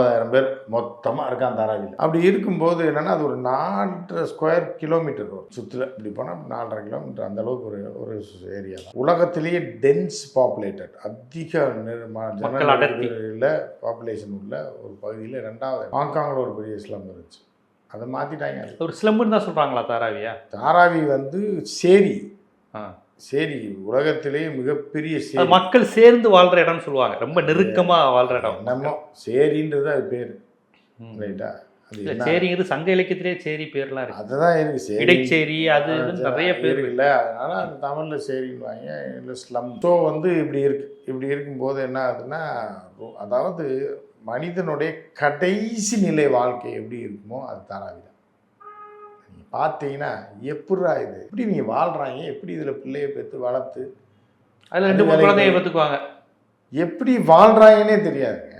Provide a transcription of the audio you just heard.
ஐம்பதாயிரம் பேர் மொத்தமாக இருக்கான் தாராவியில் அப்படி இருக்கும்போது என்னன்னா அது ஒரு நாலரை ஸ்கொயர் கிலோமீட்டர் வரும் சுற்றுல இப்படி போனால் நாலரை கிலோமீட்டர் அந்த அளவுக்கு ஒரு ஒரு ஏரியா தான். உலகத்திலேயே டென்ஸ் பாப்புலேட்டட் அதிக மக்கள் அடர்த்தி. ஜனங்கள் பாப்புலேஷன் உள்ள ஒரு பகுதியில் ரெண்டாவது ஹாங்காங்கில் ஒரு பெரிய இஸ்லாம் இருந்துச்சு. அதை மாற்றிட்டாங்க ஒரு ஸ்லம்னு தான் சொல்றாங்களா தாராவியா? தாராவி வந்து சேரி. சேரி உலகத்திலேயே மிகப்பெரிய சேரி. மக்கள் சேர்ந்து வாழ்ற இடம்னு சொல்லுவாங்க. ரொம்ப நெருக்கமா வாழ்ற இடம். என்னமோ சேரின்றது அது பேர். ரைட்டா? இல்ல சேரிங்கிறது சங்க இலக்கியத்திலே சேரி பேர்லாம் இருக்கு. அதுதான் இருக்கு சேரி. இடைச்சேரி அது நிறைய பேர். இருக்குல்ல அதனால அந்த தமிழ்ல சேரின்னுவாங்க இல்லை ஸ்லம். ஸோ வந்து இப்படி இருக்கு. இப்படி இருக்கும்போது என்ன ஆகுதுன்னா அதாவது மனிதனுடைய கடைசி நிலை வாழ்க்கை எப்படி இருக்குமோ அது தாராவி தான். நீங்க பார்த்தீங்கன்னா எப்படிடா இது? எப்படி நீங்க வாழ்றாங்க. எப்படி இதுல பிள்ளைய பெற்று வளர்த்து அதுல ரெண்டு குழந்தைய பத்துக்குவாங்க. எப்படி வாழ்றாங்கன்னே தெரியாதுங்க.